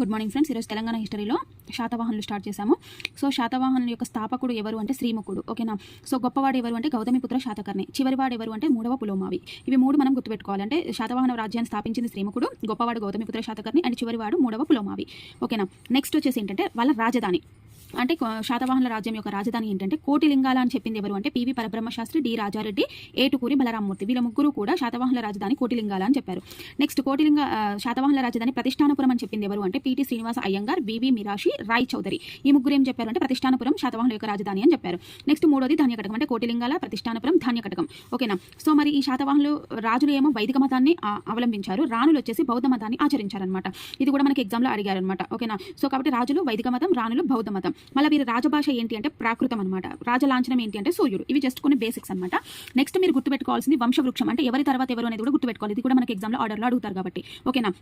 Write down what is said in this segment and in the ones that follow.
Good morning friends ఈరోజు తెలంగాణ హిస్టరీలో శాతవాహనులు స్టార్ట్ చేశాము. సో శాతవాహనుల యొక్క స్థాపకుడు ఎవరు అంటే శ్రీముఖుడు ఓకేనా? సో గొప్పవాడు ఎవరు అంటే గౌతమిపుత్ర శాతకర్ణి చివరివాడు ఎవరు అంటే మూడవ పులోమావి. ఇవి మూడు మనం గుర్తుపెట్టుకోవాలంటే శాతవాహన రాజ్యాన్ని స్థాపించింది శ్రీముఖుడు గొప్పవాడు గౌతమిపుత్ర శాతకర్ణి అండ్ చివరివాడు మూడవ పులోమావి ఓకేనా? నెక్స్ట్ వచ్చేసి ఏంటంటే వాళ్ళ రాజధాని. అంటే శాతవాహనుల రాజ్యం యొక్క రాజధాని ఏంటంటే కోటిలింగాల అని చెప్పింది ఎవరు అంటే పివి పరబ్రహ్మశాస్త్రి డి రాజారెడ్డి ఏటుకూరి బలరామూర్తి వీళ్ళ ముగ్గురు కూడా శాతవాహనుల రాజధాని కోటిలింగాల అని చెప్పారు. నెక్స్ట్ కోటిలింగ శాతవాహనుల రాజధాని ప్రతిష్టానపురం అని చెప్పింది ఎవరు అంటే పిటి శ్రీనివాస అయ్యంగార్ వివి మిరాషి రాయ్ చౌదరి. ఈ ముగ్గురు ఏం చెప్పారు అంటే ప్రతిష్టానపురం శాతవాహనుల యొక్క రాజధాని అని చెప్పారు. నెక్స్ట్ మూడోది ధాన్యకటకం అంటే కోటిలింగాల ప్రతిష్టానపురం ధాన్యకటకం. ఓకేనా సో మరి ఈ శాతవాహనులు రాజులు ఏమో వైదిక మతాన్ని అవలంబించారు. రాణులు వచ్చేసి బౌద్ధ మతాన్ని ఆచరించారనమాట ఇది కూడా మనకి ఎగ్జామ్లో అడిగారు అనమాట ఓకేనా సో కాబట్టి రాజులు వైదిక మతం రాణులు బౌద్ధ మతం. మళ్ళీ వీరి రాజభాష ఏంటి అంటే ప్రాకృతం అనమాట రాజలాంఛనం ఏంటి అంటే సూర్యుడు. ఇవి జస్ట్ కొన్ని బేసిక్స్ అనమాట నెక్స్ట్ మీరు గుర్తుపెట్టుకోవాల్సింది వంశవృక్షం. అంటే ఎవరి తర్వాత ఎవరు అనేది కూడా గుర్తుపెట్టుకోవాలి. ఇది కూడా మనకి ఎగ్జామ్లో ఆర్డర్లో అడుగుతారు కాబట్టి. ఓకేనా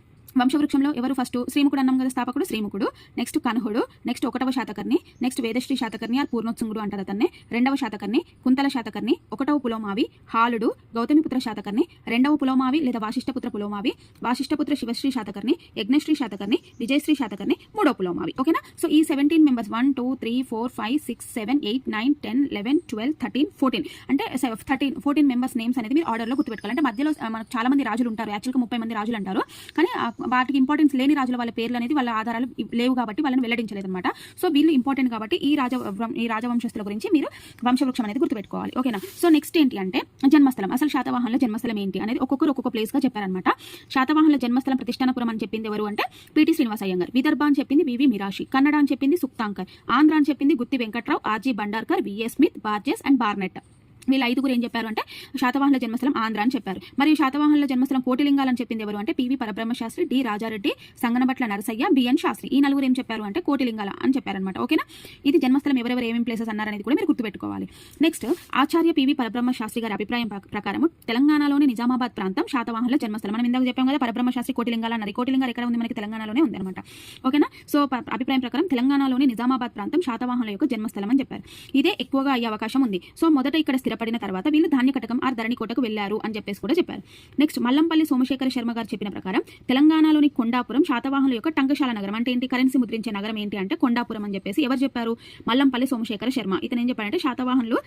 వంశవృక్షంలో ఎవరు ఫస్ట్ శ్రీముఖుడు అన్నాం కదా స్థాపకుడు శ్రీముఖుడు. నెక్స్ట్ కనుహుడు. నెక్స్ట్ ఒకటవ శాతకర్ణి. నెక్స్ట్ వేదశ్రీ శాతకర్ణి ఆర్ పూర్ణోత్సంగుడు అంటారు అతన్ని. రెండవ శాతకర్ణి కుంతల శాతకర్ణి. ఒకటవ పులోమావి హాలుడు. గౌతమిపుత్ర శాతకర్ణి. రెండవ పులోమావి లేదా వాసిష్టపుత్ర పులోమావి. వాసిష్టపుత్ర శివశ్రీ శాతకర్ణి. యజ్ఞశ్రీ శాతకర్ణి. విజయశ్రీ శాతకర్ణి. మూడో పులోమావి. ఓకేనా సో ఈ seventeen members one two three four five six seven eight nine ten eleven twelve thirteen fourteen. అంటే థర్టీన్ ఫోర్టీన్ మెంబర్స్ నేమ్స్ అనేది మీరు ఆర్డర్లో గుర్తుపెట్టుకోవాలి అంటే మధ్యలో మనకు చాలా మంది రాజులు ఉంటారు యాక్చువల్గా ముప్పై మంది రాజులు అంటారు. కానీ వాటికి ఇంపార్టెన్స్ లేని రాజుల వాళ్ళ పేర్లు అనేది వాళ్ళ ఆధారాలు లేవు కాబట్టి వాళ్ళని వెల్లడించలేదు అనమాట సో వీళ్ళు ఇంపార్టెంట్ కాబట్టి ఈ రాజ ఈ రాజవంశస్థుల గురించి మీరు వంశవృక్షం అనేది గుర్తుపెట్టుకోవాలి. ఓకేనా సో నెక్స్ట్ ఏంటి అంటే జన్మస్థలం. అసలు శాతవాహనుల జన్మస్థలం ఏంటి అనేది ఒక్కొక్కరు ఒక్కొక్క ప్లేస్గా చెప్పారనమాట శాతవాహనుల జన్మస్థలం ప్రతిష్టానపురం అని చెప్పింది ఎవరు అంటే పిటి శ్రీనివాస అయ్యంగార్ విదర్భ అని చెప్పింది వివి మిరాషి కన్నడ అని చెప్పింది సుక్తాంకర్. ఆంధ్ర అని చెప్పింది Gutti Venkatrao RG Bhandarkar VA Smith Burgess and Barnett. వీళ్ళ ఐదుగురు ఏం చెప్పారు అంటే శాతవాహనుల జన్మస్థలం ఆంధ్ర అని చెప్పారు. మరియు శాతవాహనుల జన్మస్థలం కోటిలింగాలని చెప్పింది ఎవరు అంటే PV Parabrahma Sastri D Raja Reddy Sanganabhatla Narasayya BN Sastri. ఈ నలుగురు ఏం చెప్పారు అంటే కోటిలింగాల అని చెప్పారనమాట ఓకేనా? ఇది జన్మస్థలం ఎవరెవరు ఏమేమి ప్లేసెస్ అన్నారనేది కూడా మీరు గుర్తుపెట్టుకోవాలి. నెక్స్ట్ ఆచార్య పివి పరబ్రహ్మ శాస్త్రి గారి అభిప్రాయం ప్రకారం తెలంగాణలోని నిజామాబాద్ ప్రాంతం శాతవాహనుల జన్మస్థలం. మనం ఇందాక చెప్పాం కదా పరబ్రహ్మ శాస్త్రి కోటిలింగాల అన్నది కోటిలింగాలు ఎక్కడ ఉంది? మనకి తెలంగాణలోనే ఉంది అనమాట ఓకేనా? సో అభిప్రాయం ప్రకారం తెలంగాణలోని నిజామాబాద్ ప్రాంతం శాతవాహనుల యొక్క జన్మస్థలం అని చెప్పారు. ఇదే ఎక్కువగా అయ్యే అవకాశం ఉంది. సో మొదట ఇక్కడ స్థిరపడిన తర్వాత వీళ్ళు ధాన్యకటకం ఆర్ ధరణికోటకు వెళ్ళారు అని చెప్పేసి కూడా చెప్పారు. నెక్స్ట్ మల్లంపల్లి సోమశేఖర శర్మ గారు చెప్పిన ప్రకారం తెలంగాణలోని కొండాపురం శాతవాహనుల యొక్క టంకశాల నగరం అంటే ఏంటి? కరెన్సీ ముద్రించే నగరం ఏంటి అంటే కొండాపురం అని చెప్పేసి ఎవరు చెప్పారు? మల్లంపల్లి సోమశేఖర శర్మ. ఇతను ఏం చెప్పారంటే శాతవాహనులు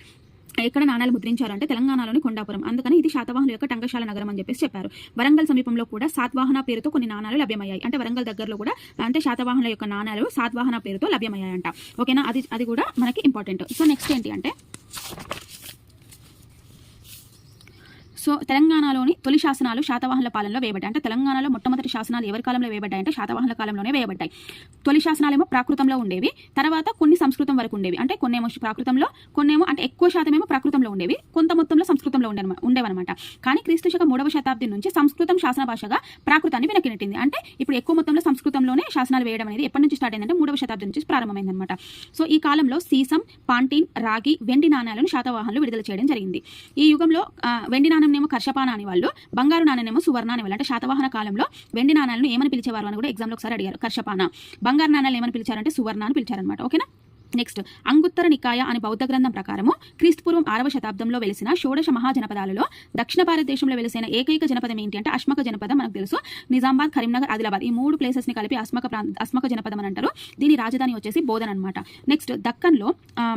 ఎక్కడ నాణాలు ముద్రించారంటే తెలంగాణలోని కొండాపురం. అందుకని ఇది శాతవాహనుల యొక్క టంకశాల నగరం అని చెప్పేసి చెప్పారు. వరంగల్ సమీపంలో కూడా సాత్వాహన పేరుతో కొన్ని నాణాలు లభ్యమయ్యాయి. అంటే వరంగల్ దగ్గరలో కూడా అంటే శాతవాహనుల యొక్క నాణాలు సాత్వాహన పేరుతో లభ్యమయ్యాయంట. ఓకేనా? అది అది కూడా మనకి ఇంపార్టెంట్ సో నెక్స్ట్ ఏంటి అంటే సో తెలంగాణలోని తొలి శాసనాలు శాతవాహనుల పాలనలో వేయబడ్డాయి. అంటే తెలంగాణలో మొట్టమొదటి శాసనాలు ఎవరి కాలంలో వేయబడ్డాయి అంటే శాతవాహనుల కాలంలోనే వేయబడ్డాయి. తొలి శాసనాలేమో ప్రాకృతంలో ఉండేవి తర్వాత కొన్ని సంస్కృతం వరకు ఉండేవి. అంటే కొన్నేమో ప్రాకృతంలో కొన్నేమో అంటే ఎక్కువ శాతమేమో ప్రాకృతంలో ఉండేవి. కొంత మొత్తంలో సంస్కృతంలో ఉండే ఉండేవన్నమాట కానీ క్రీస్తు శక మూడవ శతాబ్దం నుంచి సంస్కృతం శాసన భాషగా ప్రాకృతాన్ని వెనక్కినట్టింది అంటే ఇప్పుడు ఎక్కువ మొత్తంలో సంస్కృతంలోనే శాసనాలు వేయడం అనేది ఎప్పటి నుంచి స్టార్ట్ అయిందంటే మూడవ శతాబ్దం నుంచి ప్రారంభమైందనమాట సో ఈ కాలంలో సీసం పాంటీన్ రాగి వెండి నాణ్యాలను శాతవాహనులు విడుదల చేయడం జరిగింది. ఈ యుగంలో వెండి నాణ్యం నాణ్యంనేమో కర్షపాన అనేవాళ్ళు బంగారు నాణ్యనేమో సువర్ణ అనేవాళ్ళు. అంటే శాతవాహన కాలంలో వెండి నాణాలను ఏమని పిలిచేవారు అని కూడా ఎగ్జామ్లో ఒకసారి అడిగారు కర్షపాన. బంగారు నాణ్యాలు ఏమని పిలిచారంటే సువర్ణ అని పిలిచారనమాట ఓకేనా? నెక్స్ట్ అంగుత్తర నికాయ అనే బౌద్ధ గ్రంథం ప్రకారము క్రీస్తుపూర్వం ఆరవ శతాబ్దంలో వెలిసిన షోడశ మహాజనపదాలలో దక్షిణ భారతదేశంలో వెలిసిన ఏకైక జనపదం ఏంటి అంటే అశ్మక జనపదం మనకు తెలుసు. నిజామాబాద్ కరీంనగర్ ఆదిలాబాద్ ఈ మూడు ప్లేసెస్ని కలిపి అస్మక ప్రాంత అస్మక జనపదం అని అంటారు. దీని రాజధాని వచ్చేసి బోధన్ అనమాట నెక్స్ట్ దక్కన్లో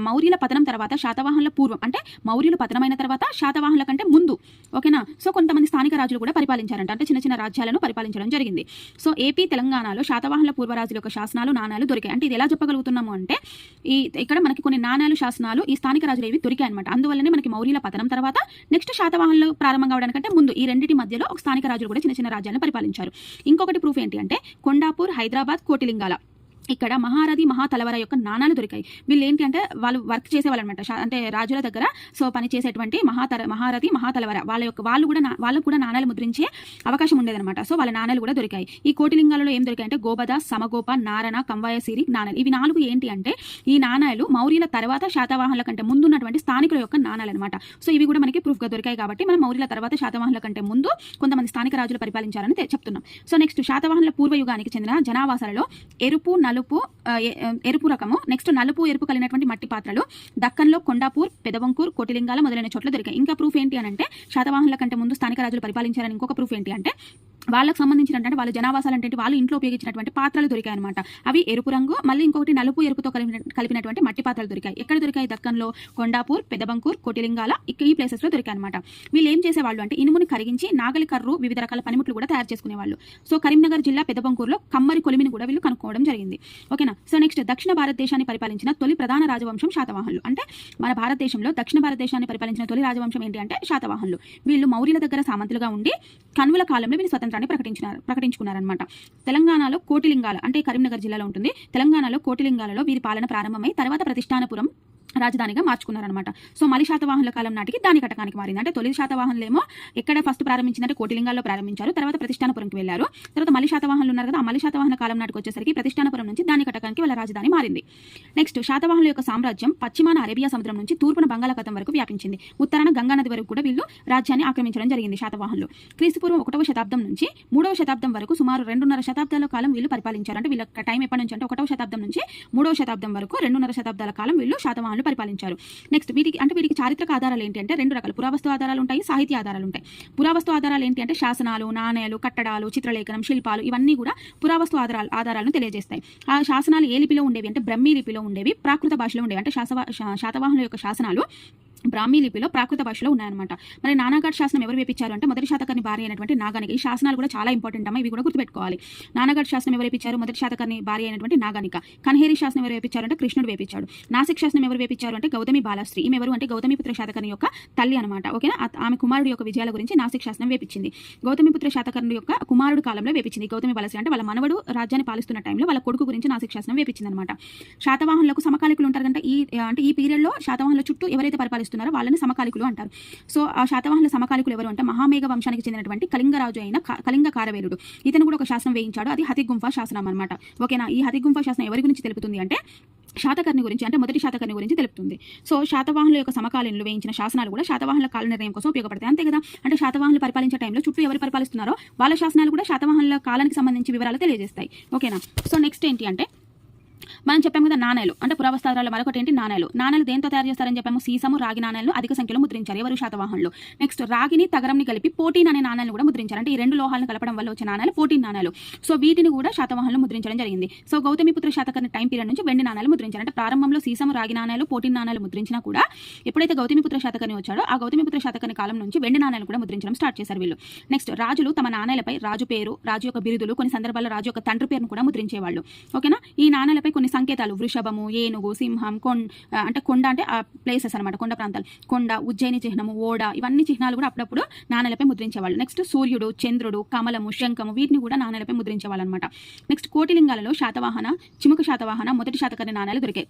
మౌర్యుల పతనం తర్వాత శాతవాహనుల పూర్వం అంటే మౌర్యులు పతనమైన తర్వాత శాతవాహనుల కంటే ముందు. ఓకేనా? సో కొంతమంది స్థానిక రాజులు కూడా పరిపాలించారంట. అంటే చిన్న చిన్న రాజ్యాలను పరిపాలించడం జరిగింది. సో ఏపీ తెలంగాణలో శాతవాహనుల పూర్వరాజుల యొక్క శాసనాలు నాణాలు దొరికాయి. అంటే ఇది ఎలా చెప్పగలుగుతున్నాము అంటే ఈ ఇక్కడ మనకి కొన్ని నాణాలు శాసనాలు ఈ స్థానిక రాజులు ఏవి దొరికాయి అనమాట అందువల్లనే మనకి మౌర్యుల పతనం తర్వాత నెక్స్ట్ శాతవాహనులు ప్రారంభం కావడానికంటే ముందు ఈ రెండింటి మధ్యలో ఒక స్థానిక రాజులు కూడా చిన్న చిన్న రాజ్యాలను పరిపాలించారు. ఇంకొకటి ప్రూఫ్ ఏంటి అంటే కొండాపూర్ హైదరాబాద్ కోటిలింగాల. ఇక్కడ మహారథి మహాతలవర యొక్క నాణాలు దొరికాయి. వీళ్ళు ఏంటి అంటే వాళ్ళు వర్క్ చేసేవాళ్ళు అనమాట అంటే రాజుల దగ్గర సో పని చేసేటువంటి మహాతర మహారథి మహాతలవర వాళ్ళ యొక్క వాళ్ళు కూడా నా- వాళ్ళకు కూడా నాణాలు ముద్రించే అవకాశం ఉండేదన్నమాట సో వాళ్ళ నాణాలు కూడా దొరికాయి. ఈ కోటిలింగాలలో ఏం దొరికాయి అంటే గోబద సమగోప నారణ కంవాయసిరి నాణాలు. ఇవి నాలుగు ఏంటి అంటే ఈ నాణాలు మౌర్యుల తర్వాత శాతవాహనుల కంటే ముందున్నటువంటి స్థానికుల యొక్క నాణాలు అనమాట సో ఇవి కూడా మనకి ప్రూఫ్గా దొరికాయి కాబట్టి మనం మౌర్యుల తర్వాత శాతవాహనుల కంటే ముందు కొంతమంది స్థానిక రాజులు పరిపాలించారని చెప్తున్నాం. సో నెక్స్ట్ శాతవాహనుల పూర్వయుగానికి చెందిన జనావాసాలలో ఎరుపు నలుపు ఆ, ఎరుపు రకము. నెక్స్ట్ నలుపు ఎరుపు కలిగినటువంటి మట్టి పాత్రలు. దక్కన్లో కొండాపూర్ పెదవంకూర్ కోటిలింగాల మొదలైన చోట్ల దొరికాయి. ఇంకా ప్రూఫ్ ఏంటి అని అంటే శాతవాహనుల కంటే ముందు స్థానిక రాజులు పరిపాలించారని ఇంకొక ప్రూఫ్ ఏంటి అంటే వాళ్ళకి సంబంధించినటువంటి వాళ్ళ జనావాసాలు అంటే వాళ్ళు ఇంట్లో ఉపయోగించినటువంటి పాత్రలు దొరికాయి అనమాట అవి ఎరుపు రంగు మళ్ళీ ఇంకొకటి నలుపు ఎరుపుతో కలిపిన కలిపినటువంటి మట్టి పాత్రలు దొరికాయి. ఎక్కడ దొరికాయి? దక్కన్లో కొండాపూర్ పెదబంకూర్ కోటిలింగాల ఈ ఈ ప్లేసెస్లో దొరికాయి అనమాట వీళ్ళు ఏం చేసేవాళ్ళు అంటే ఇనుముని కరిగించి నాగలి కర్రు వివిధ రకాల పనిముట్లు కూడా తయారు చేసుకునేవాళ్ళు. సో కరీంనగర్ జిల్లా పెదబంకూరులో కమ్మరి కొలిమిని కూడా వీళ్ళు కనుక్కోవడం జరిగింది. ఓకేనా? సో నెక్స్ట్ దక్షిణ భారతదేశాన్ని పరిపాలించిన తొలి ప్రధాన రాజవంశం శాతవాహనులు. అంటే మన భారతదేశంలో దక్షిణ భారతదేశాన్ని పరిపాలించిన తొలి రాజవంశం ఏంటి అంటే శాతవాహనులు. వీళ్ళు మౌర్యుల దగ్గర సామంతులుగా ఉండి కన్వుల కాలంలో వీళ్ళు స్వతంత్రాన్ని ప్రకటించినారు ప్రకటించుకున్నారనమాట తెలంగాణలో కోటిలింగాల అంటే కరీంనగర్ జిల్లాలో ఉంటుంది తెలంగాణలో కోటిలింగాలలో వీరి పాలన ప్రారంభమై తర్వాత ప్రతిష్టానపురం రాజధానిగా మార్చుకున్నారనమాట సో మలి శాతవాహనుల కాలం నాటికి దాని కటకానికి మారింది. అంటే తొలి శాతవాహనులు ఏమో ఎక్కడ ఫస్ట్ ప్రారంభించిందంటే కోటిలింగాల్లో ప్రారంభించారు. తర్వాత ప్రతిష్టానపురంకి వెళ్ళారు. తర్వాత మలి శాతవాహనులు ఉన్నారు కదా ఆ మలి శాతవాహన కాలం నాటికి వచ్చేసరికి ప్రతిష్టానపురం నుంచి దాని కటకానికి వాళ్ళ రాజధాని మారింది. నెక్స్ట్ శాతవాహనుల యొక్క సామ్రాజ్యం పశ్చిమాన అరేబియా సముద్రం నుంచి తూర్పున బంగాళాఖాతం వరకు వ్యాపించింది. ఉత్తరాన గంగానది వరకు కూడా వీళ్ళు రాజ్యాన్ని ఆక్రమించడం జరిగింది శాతవాహనులు. క్రీస్తుపూర్వం ఒకటవ శతాబ్దం నుంచి మూడవ శతాబ్దం వరకు సుమారు రెండున్నర శతాబ్దాల కాలం వీళ్ళు పరిపాలించారు. అంటే వీళ్ళ టైం ఎప్పటి నుంచి అంటే ఒకటవ శతాబ్దం నుంచి మూడవ శతాబ్దం వరకు రెండున్నర శతాబ్దాల కాలం వీళ్ళు శాతవాహనులు పరిపాలించారు. నెక్స్ట్ వీటికి అంటే వీటికి చారిత్రక ఆధారాలు ఏంటి అంటే రెండు రకాల. పురావస్తు ఆధారాలు ఉంటాయి సాహిత్య ఆధారాలు ఉంటాయి. పురావస్తు ఆధారాలు ఏంటి అంటే శాసనాలు నాణేలు కట్టడాలు చిత్రలేఖనం శిల్పాలు ఇవన్నీ కూడా పురావస్తు ఆధారాలు ఆధారాలను తెలియజేస్తాయి. ఆ శాసనాలు ఏ లిపిలో ఉండేవి అంటే బ్రహ్మీ లిపిలో ఉండేవి ప్రాకృత భాషలో ఉండేవి. అంటే శాసవ శాతవాహనుల యొక్క శాసనాలు బ్రాహ్మీ లిపిలో ప్రాకృత భాషలో ఉన్నాయన్నమాట. మరి నానాఘాట్ శాసనం ఎవరు వేపించారు అంటే మొదటి శాతకర్ణి భార్య అయినటువంటి నాగానిక. ఈ శాసనాలు కూడా చాలా ఇంపార్టెంట్ అమ్మా ఇవి కూడా గుర్తుపెట్టుకోవాలి. నానాఘాట్ శాసనం ఎవరు వేపించారు? మొదటి శాతకర్ణి భార్య అయినటువంటి నాగానిక. కన్హేరి శాసనం ఎవరు వేపించారు అంటే కృష్ణుడు వేపించాడు. నాసిక్ శాసనం ఎవరు వేపించారు అంటే గౌతమి బాలశ్రీ. ఈమె ఎవరు అంటే గౌతమిపుత్ర శాతకర్ణి యొక్క తల్లి అనమాట ఓకేనా? ఆమె కుమారుడు యొక్క విజయాల గురించి నాసిక్ శాసనం వేపించింది. గౌతమిపుత్ర శాతకర్ణి యొక్క కుమారుడు కాలంలో వేపించింది గౌతమి బాలశ్రీ అంటే వాళ్ళ మనవడు రాజ్యాన్ని పాలిస్తున్న టైంలో వాళ్ళ కొడుకు గురించి నాసిక్ శాసనం వేపించింది అనమాట శాతవాహనులకు సమకాలికులు ఉంటారు అంటే ఈ అంటే ఈ పీరియడ్లో శాతవాహనుల చుట్టూ ఎవరైతే పరిపాలిస్తారు పరిపాలిస్తున్నారో వాళ్ళని సమకాలికులు అంటారు. సో ఆ శాతవాహనుల సమకాలికులు ఎవరు అంటే మహామేఘ వంశానికి చెందినటువంటి కళింగరాజు అయిన కళింగ కారవేలుడు ఇతను కూడా ఒక శాసనం వేయించాడు. అది హతిగుంఫ శాసనం అనమాట ఓకేనా? ఈ హతిగుంఫ శాసనం ఎవరి గురించి తెలుపుతుంది అంటే శాతకర్ణి గురించి అంటే మొదటి శాతకర్ణి గురించి తెలుపుతుంది. సో శాతవాహనుల యొక్క సమకాలీనలు వేయించిన శాసనాలు కూడా శాతవాహనుల కాల నిర్ణయం కోసం ఉపయోగపడతాయి. అంతే కదా? అంటే శాతవాహనులు పరిపాలించే టైంలో చుట్టూ ఎవరు పరిపాలిస్తున్నారో వాళ్ళ శాసనాలు కూడా శాతవాహనుల కాలానికి సంబంధించి వివరాలు తెలియజేస్తాయి. ఓకేనా? సో నెక్స్ట్ ఏంటి అంటే మనం చెప్పాము కదా నాణేలు. అంటే పురావస్తారాలు మరొకటి ఏంటి? నాణేలు. నాణేలు దేంతో తయారు చేస్తారని చెప్పాము? సీసము రాగి నాణేలు అధిక సంఖ్యలో ముద్రించారు. ఎవరు? శాతవాహనులు. నెక్స్ట్ రాగిని తగరంని కలిపి పోటీన్ అనే నాణేలు కూడా ముద్రించారు. అంటే ఈ రెండు లోహాలను కలపడం వల్ల వచ్చే నాణేలు పోటీన్ నాణేలు. సో వీటిని కూడా శాతవాహనులు ముద్రించడం జరిగింది. So Gautamiputra Satakarni time period నుంచి వెండి నాణేలు ముద్రించారు. అంటే ప్రారంభంలో సీసము రాగి నాణేలు పోటీన్ నాణేలు ముద్రించినా కూడా ఎప్పుడైతే గౌతమిపుత్ర శాతకర్ణి వచ్చాడో ఆ గౌతమిపుత్ర శాతకర్ణి కాలం నుంచి వెండి నాణేలు కూడా ముద్రించడం స్టార్ట్ చేశారు వీళ్ళు. నెక్స్ట్ రాజులు తమ నాణేలపై రాజు పేరు రాజు యొక్క బిరుదులు కొన్ని సందర్భాల్లో రాజు యొక్క తండ్రి పేరును కూడా ముద్రించేవాళ్ళు. ఓకేనా ఈ అంటే కొన్ని సంకేతాలు. వృషభము ఏనుగు సింహం కొం అంటే కొండ అంటే ఆ ప్లేసెస్ అనమాట కొండ ప్రాంతాలు. కొండ ఉజ్జయిని చిహ్నము ఓడ ఇవన్నీ చిహ్నాలు కూడా అప్పుడప్పుడు నాణేలపై ముద్రించేవాళ్ళు. నెక్స్ట్ సూర్యుడు చంద్రుడు కమలము శంఖము వీటిని కూడా నాణేలపై ముద్రించేవాళ్ళు అనమాట నెక్స్ట్ కోటిలింగాలలో శాతవాహన చిముక శాతవాహన మొదటి శాతకర్ణి నాణ్యాలు దొరికాయి.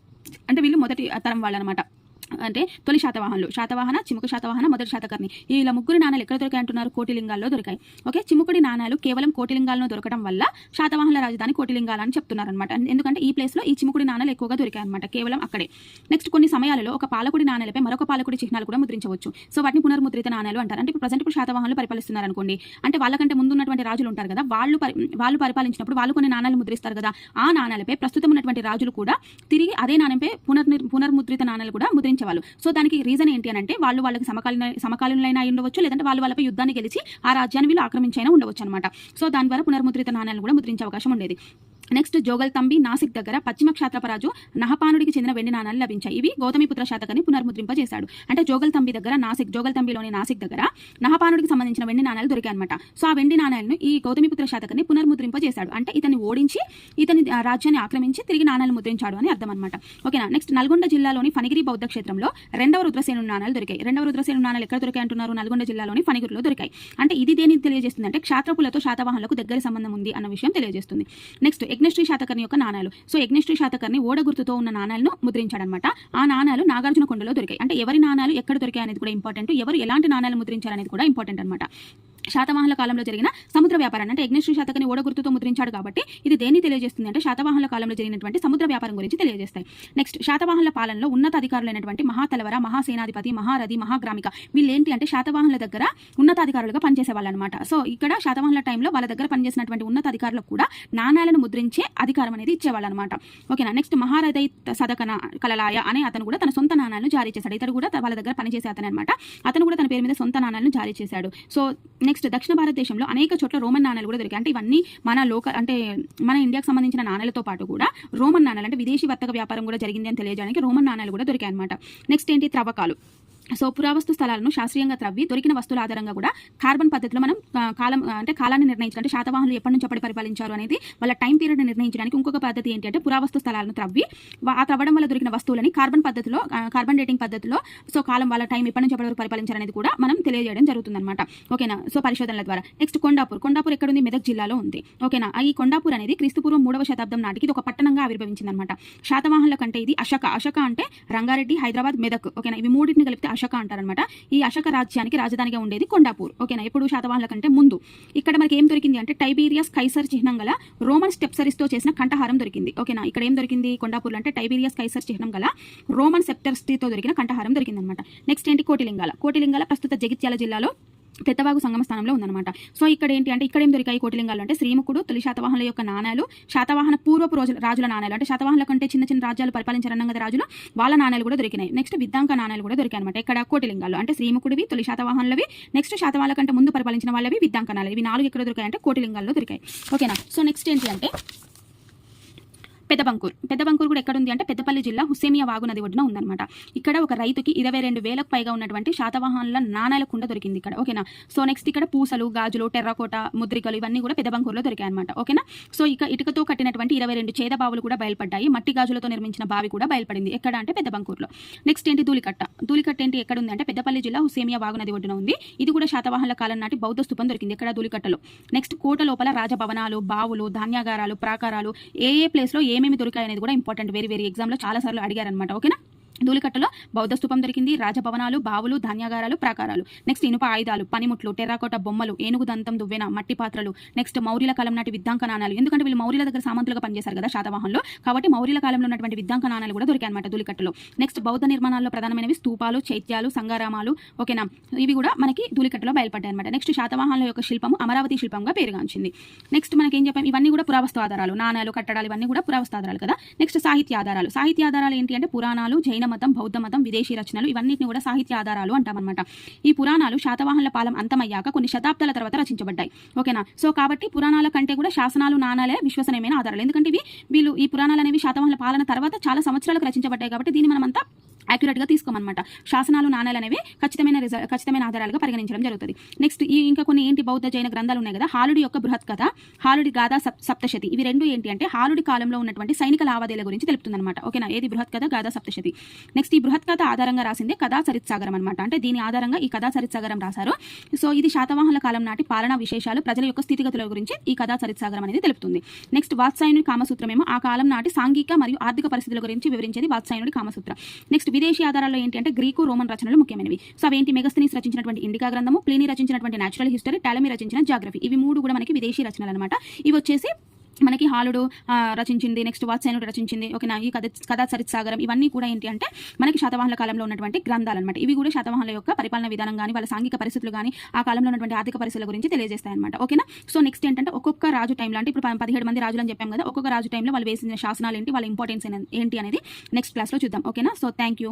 అంటే వీళ్ళు మొదటి తరం వాళ్ళు అనమాట అంటే తొలి శాతవాహనులు. శాతవాహన చిముక శాతవాహన మొదటి శాతకర్ణి. ఇలా ముగ్గురు నాణాలు ఎక్కడ దొరికాయి అంటున్నారు? కోటిలింగాల్లో దొరికాయి. ఓకే? చిముకుడి నాణాలు కేవలం కోటిలింగాల్లో దొరకడం వల్ల శాతవాహనుల రాజధాని కోటిలింగాలు అని చెప్తున్నారు అనమాట ఎందుకంటే ఈ ప్లేస్లో ఈ చిముకుడి నాణాలు ఎక్కువగా దొరికాయి అనమాట కేవలం అక్కడే. నెక్స్ట్ కొన్ని సమయాలలో ఒక పాలకుడి నాణాలపై మరొక పాలకుడి చిహ్నాలు కూడా ముద్రించవచ్చు. సో వాటిని పునర్ముద్రిత నాణాలు అంటారు. అంటే ఇప్పుడు ప్రజెంట్ ఇప్పుడు శాతవాహనులు పరిపాలిస్తున్నారు అనుకోండి అంటే వాళ్ళకంటే ముందు ఉన్నటువంటి రాజులు ఉంటారు కదా వాళ్ళు పరి- వాళ్ళు పరిపాలించినప్పుడు వాళ్ళు కొన్ని నాణాలు ముద్రిస్తారు కదా ఆ నాణాలపై ప్రస్తుతం ఉన్నటువంటి రాజులు కూడా తిరిగి అదే నాణ్యంపై పునర్ పునర్ముద్రిత నాణాలు కూడా వాళ్ళు. సో దానికి రీజన్ ఏంటి అని అంటే వాళ్ళు వాళ్ళకి సమకాలీన సమకాలీనులైన అయి ఉండవచ్చు లేదంటే వాళ్ళు వాళ్ళపై యుద్ధాన్ని గెలిచి ఆ రాజ్యాన్ని వీళ్ళు ఆక్రమించైనా ఉండవచ్చు అనమాట సో దాని ద్వారా పునర్ముద్రిత నాణ్యాలను కూడా ముద్రించే అవకాశం ఉండేది. నెక్స్ట్ జోగల్ తంబి నాసిక్ దగ్గర పశ్చిమ క్షాత్రపరాజు నహపానుడికి చెందిన వెండి నాణాలు లభించాయి. ఇవి గౌతమిపుత్ర శాతకని పునర్ముద్రింపజేశాడు. అంటే జోగల్ తంబి దగ్గర నాసిక్ జోగల్ తంబిలోని నాసిక్ దగ్గర నహపానుడికి సంబంధించిన వెండి నాణాలు దొరికాయి అనమాట సో ఆ వెండి నాణాలను ఈ గౌతమిపుత్ర శాతకని పునర్ముద్రింపజేశాడు. అంటే ఇతన్ని ఓడించి ఇతని రాజ్యాన్ని ఆక్రమించి తిరిగి నాణాలు ముద్రించాడు అని అర్థం అనమాట ఓకేనా? నెక్స్ట్ నల్గొండ జిల్లాలోని ఫణిగిరి బౌద్ధ క్షేత్రంలో రెండవ రుద్రసేను నాణాలు దొరికాయి. రెండవ రుద్రసేను నాణాలు ఎక్కడ దొరికాయి అంటున్నారు? నల్గొండ జిల్లాలోని ఫణిగిరిలో దొరికాయి. అంటే ఇది దేని తెలియజేస్తుంది? అంటే క్షాత్రపులతో శాతవాహనులకు దగ్గర సంబంధం ఉంది అన్న విషయం తెలియజేస్తుంది. నెక్స్ట్ యజ్ఞశ్రీ శాతకర్ణి యొక్క నాణాలు. సో యజ్ఞశ్రీ శాతకర్ణి ఓడ గుర్తుతో ఉన్న నాణాలను ముద్రించాడనమాట. ఆ నాణాలు నాగార్జున కొండలో దొరికాయి. అంటే ఎవరి నాణాలు ఎక్కడ దొరికాయి అనేది కూడా ఇంపార్టెంట్ ఎవరు ఎలాంటి నాణాలు ముద్రించారనేది కూడా ఇంపార్టెంట్ అనమాట. శాతవాహనుల కాలంలో జరిగిన సముద్ర వ్యాపారాన్ని అంటే యజ్ఞశ్రీ శాతకని ఓడ గుర్తుతో ముద్రించాడు కాబట్టి ఇది దేన్ని తెలియజేస్తుంది అంటే శాతవాహనుల కాలంలో జరిగినటువంటి సముద్ర వ్యాపారం గురించి తెలియజేస్తాయి. నెక్స్ట్ శాతవాహనుల పాలనలో ఉన్నత అధికారులైనటువంటి మహాతలవర మహాసేనాధిపతి మహారథి మహాగ్రామిక వీళ్ళు ఏంటి అంటే శాతవాహనుల దగ్గర ఉన్నతాధికారులుగా పనిచేసే వాళ్ళనమాట సో ఇక్కడ శాతవాహనుల టైంలో వాళ్ళ దగ్గర పనిచేసినటువంటి ఉన్నత అధికారులకు కూడా నాణాలను ముద్రించే అధికారం అనేది ఇచ్చేవాళ్ళు అనమాట ఓకేనా నెక్స్ట్ మహారథి సదకన కలలాయ అనే అతను కూడా తన సొంత నాణాలను జారీ చేశాడు. ఇతడు కూడా వాళ్ళ దగ్గర పనిచేసే అతను అనమాట అతను కూడా తన పేరు మీద సొంత నాణాలను జారీ చేశాడు. సో నెక్స్ట్ దక్షిణ భారతదేశంలో అనేక చోట్ల రోమన్ నాణాలు కూడా దొరికాయి. అంటే ఇవన్నీ మన లోకల్ అంటే మన ఇండియాకి సంబంధించిన నాణాలతో పాటు కూడా రోమన్ నాణాలు అంటే విదేశీ వర్తక వ్యాపారం కూడా జరిగింది అని తెలియజేయడానికి రోమన్ నాణాలు కూడా దొరికాయి అనమాట నెక్స్ట్ ఏంటి? త్రవ్వకాలు. సో పురావస్తు స్థలాలను శాస్త్రీయంగా త్రవ్వి దొరికిన వస్తువుల ఆధారంగా కూడా కార్బన్ పద్ధతిలో మనం కాలం అంటే కాలాన్ని నిర్ణయించడం అంటే శాతవాహనులు ఎప్పటి నుంచి ఎప్పటి పరిపాలించారు అనేది వాళ్ళ టైం పీరియడ్ నిర్ణయించడానికి ఇంకొక పద్ధతి ఏంటి అంటే పురావస్తు స్థలాలను త్రవ్వి. ఆ త్రవ్వడం వల్ల దొరికిన వస్తువులని కార్బన్ పద్ధతిలో కార్బన్ డేటింగ్ పద్ధతిలో సో కాలం వాళ్ళ టైం ఎప్పటి నుంచి ఎప్పటి వరకు పరిపాలించారనేది కూడా మనం తెలియజేయడం జరుగుతుందన్నమాట. ఓకేనా? సో పరిశోధనల ద్వారా. నెక్స్ట్ కొండాపూర్. కొండాపూర్ ఎక్కడ ఉంది మెదక్ జిల్లాలో ఉంది. ఓకేనా? ఈ కొండాపూర్ అనేది క్రీస్తుపూర్వం మూడవ శతాబ్దం నాటికి ఇది ఒక పట్టణంగా ఆవిర్భవించింది అనమాట శాతవాహనుల కంటే ఇది అశక. అశక అంటే రంగారెడ్డి హైదరాబాద్ మెదక్. ఓకేనా? ఇవి మూడింటిని కలిపితే అశక అంటారనమాట ఈ అశక రాజ్యానికి రాజధానిగా ఉండేది కొండాపూర్. ఓకేనా? ఎప్పుడు శాతవాహనుల కంటే ముందు. ఇక్కడ మనకి ఏం దొరికింది అంటే టైబీరియస్ కైసర్ చిహ్నం గల రోమన్ స్టెప్సరిస్తో చేసిన కంఠహారం దొరికింది. ఓకేనా? ఇక్కడ ఏం దొరికింది కొండాపూర్ అంటే టైబీరియస్ కైసర్ చిహ్నం గల రోమన్ సెప్టర్స్టీతో దొరికిన కంఠహారం దొరికింది అనమాట నెక్స్ట్ ఏంటి? కోటిలింగాల. కోటిలింగాల ప్రస్తుత జగిత్యాల జిల్లాలో పెద్దవాగు సంగమ స్థానంలో ఉందన్నమాట. సో ఇక్కడ ఏంటి అంటే ఇక్కడ ఏం దొరికాయి కోటిలింగాలు అంటే శ్రీముఖుడు తొలి శాతవాహనుల యొక్క నాణాలు శాతవాహన పూర్వపు రోజుల రాజుల నాణాలు అంటే శాతవాహనుల కంటే చిన్న చిన్న రాజ్యాలు పరిపాలించారన్న కదా రాజులు వాళ్ళ నాణాలు కూడా దొరికినాయి. నెక్స్ట్ విద్దాంక నాణాలు కూడా దొరికాయి అనమాట ఇక్కడ కోటిలింగాలు. అంటే శ్రీముఖుడివి తొలి శాతవాహనులవి నెక్స్ట్ శాతవాహన కంటే ముందు పరిపాలించిన వాళ్ళవి విద్దాంక నాణాలు. ఇవి నాలుగు ఎక్కడ దొరికాయి అంటే కోటిలింగాల్లో దొరికాయి. ఓకేనా? సో నెక్స్ట్ ఏంటి అంటే పెద్దబంకూర్ పెద్దబంకూర్ కూడా ఎక్కడ ఉంది అంటే పెద్దపల్లి జిల్లా హుసేమియా వాగు నది ఒడ్డున ఉందన్నమాట. ఇక్కడ ఒక రైతుకి ఇరవై రెండు వేలకు పైగా ఉన్నటువంటి శాతవాహనుల నాణాల కుండ దొరికింది ఇక్కడ. ఓకేనా? సో నెక్స్ట్ ఇక్కడ పూసలు గాజులు టెర్రకోట ముద్రికలు ఇవన్నీ కూడా పెద్దబంకూరులో దొరికాయి అనమాట ఓకేనా? సో ఇక ఇటుకతో కట్టినటువంటి ఇరవై రెండు చేద బావులు కూడా బయలుపడ్డాయి. మట్టి గాజులతో నిర్మించిన బావి కూడా బయలుపడింది. ఎక్కడ అంటే పెద్దబంకూరులో నెక్స్ట్ ఏంటి ధూళికట్ట? ధూళికట్ట ఏంటి? ఎక్కడ ఉంది అంటే పెద్దపల్లి జిల్లా హుసేమియా వాగు నది ఒడ్డున ఉంది. ఇది కూడా శాతవాహనుల కాలం నాటి బౌద్ధ స్థూపం దొరికింది. ఎక్కడ ధూలికట్టలో నెక్స్ట్ కోట లోపల రాజభవనాలు బావులు ధాన్యాగారాలు ప్రాకారాలు ఏ ఏ ప్లేస్లో ఏమేమి దొరికాయి అనేది కూడా ఇంపార్టెంట్ వేరే వేరే ఎగ్జామ్లో చాలా సార్లు అడిగారనమాట ఓకేనా? ధూళికట్టలో బౌద్ధ స్థూపం దొరికింది. రాజభవనాలు బావులు ధాన్యాగారాలు ప్రాకారాలు. నెక్స్ట్ ఇనుప ఆయుధాలు పనిముట్లు టెర్రాకోట బొమ్మలు ఏనుగు దంతం దువ్వెన మట్టి పాత్రలు. నెక్స్ట్ మౌర్యుల కాలం నాటి విద్యాంక నాణాలు. ఎందుకంటే వీళ్ళు మౌర్యుల దగ్గర సామంతులుగా పనిచేశారు కదా శాతవాహంలో. కాబట్టి మౌర్యుల కాలంలో ఉన్నటువంటి విద్యాంక నాణాలు కూడా దొరికాయి అనమాట ధూళికట్టలో నెక్స్ట్ బౌద్ధ నిర్మాణాల్లో ప్రధానమైనవి స్తూపాలు చైత్యాలు సంగారామాలు ఓకేనా? ఇవి కూడా మనకి ధూళికట్టలో బయలుపడ్డాయి అనమాట నెక్స్ట్ శాతవాహనుల యొక్క శిల్పము అమరావతి శిల్పంగా పేరుగాంచింది. నెక్స్ట్ మనకి ఏం చెప్పాం? ఇవన్నీ కూడా పురావస్తు ఆధారాలు. నాణాలు కట్టడాలు ఇవన్నీ కూడా పురావస్తు ఆధారాలు కదా. నెక్స్ట్ సాహిత్య ఆధారాలు. సాహిత్య ఆధారాలు ఏంటి అంటే పురాణాలు జైన మతం బౌద్ధ మతం విదేశీ రచనలు ఇవన్నిటిని కూడా సాహిత్య ఆధారాలు అంటామన్నమాట. ఈ పురాణాలు శాతవాహనుల పాలన అంతమయ్యాక కొన్ని శతాబ్దాల తర్వాత రచించబడ్డాయి. ఓకేనా? సో కాబట్టి పురాణాల కంటే కూడా శాసనాలు నాణాలే విశ్వసనీయమైన ఆధారాలు. ఎందుకంటే ఇవి వీళ్ళు ఈ పురాణాలు అనేవి శాతవాహనుల పాలన తర్వాత చాలా సంవత్సరాలకు రచించబడ్డాయి కాబట్టి దీన్ని మనమంతా యాక్యురేట్గా తీసుకోమన్నమాట. శాసనాలు నాణాలు అనేవి ఖచ్చితమైన రిజ- ఖచ్చితమైన ఆధారాలుగా పరిగణించడం జరుగుతుంది. నెక్స్ట్ ఈ ఇంకా కొన్ని ఏంటి బౌద్ధ జైన గ్రంథాలు ఉన్నాయి కదా? హాలుడి యొక్క బృహత్ కథ హాలుడి గాథ సప్ సప్తశతి ఇవి రెండు ఏంటి అంటే హాలుడి కాలంలో ఉన్నటువంటి సైనిక లావాదేవీల గురించి తెలుపుతుందన్నమాట. ఓకేనా? ఏది బృహత్ కథ? గాథ సప్తశతి. నెక్స్ట్ ఈ బృహత్ కథ ఆధారంగా రాసిందే కథా సరిత్సాగరం అనమాట అంటే దీని ఆధారంగా ఈ కథా సరిత్సాగరం రాశారు. సో ఇది శాతవాహనుల కాలం నాటి పాలనా విశేషాలు ప్రజల యొక్క స్థితిగతుల గురించి ఈ కథా సరిత్సాగరం అనేది తెలుపుతుంది. నెక్స్ట్ వాత్సాయనుడి కామసూత్రమేమో ఆ కాలం నాటి సాంఘిక మరియు ఆర్థిక పరిస్థితుల గురించి వివరించేది వాత్సాయనుడి కామసూత్రం. నెక్స్ట్ విదేశీ ఆధారాల్లో ఏంటి అంటే గ్రీకు రోమన్ రచనలు ముఖ్యమైనవి. సో అవేంటి? మెగస్తనీస్ రచించినటువంటి ఇండికా గ్రంథము ప్లీని రచించినటువంటి నేచురల్ హిస్టరీ టాలమీ రచించిన జాగ్రఫీ ఇవి మూడు కూడా మనకి విదేశీ రచనలు అనమాట ఇవి వచ్చేసి మనకి హాలుడు రచించింది నెక్స్ట్ వాత్సాయనుడు రచించింది ఓకేనా? ఈ కథ కథా చరిత్సాగరం ఇవన్నీ కూడా ఏంటి అంటే మనకి శాతవాహనుల కాలంలో ఉన్నటువంటి గ్రంథాలు అనమాట ఇవి కూడా శాతవాహనుల యొక్క పరిపాలన విధానం కానీ వాళ్ళ సాంఘిక పరిస్థితులు కానీ ఆ కాలంలో ఉన్నటువంటి ఆర్థిక పరిస్థితుల గురించి తెలియజేస్తాయి అనమాట ఓకేనా? సో నెక్స్ట్ ఏంటంటే ఒక్కొక్క రాజు టైంలో అంటే ఇప్పుడు పదిహేడు మంది రాజులు అని చెప్పాం కదా ఒక్కొక్క రాజు టైంలో వాళ్ళు వేసిన శాసనాలు ఏంటి వాళ్ళ ఇంపార్టెన్స్ ఏంటి అనేది నెక్స్ట్ క్లాస్లో చూద్దాం. ఓకేనా? So thank you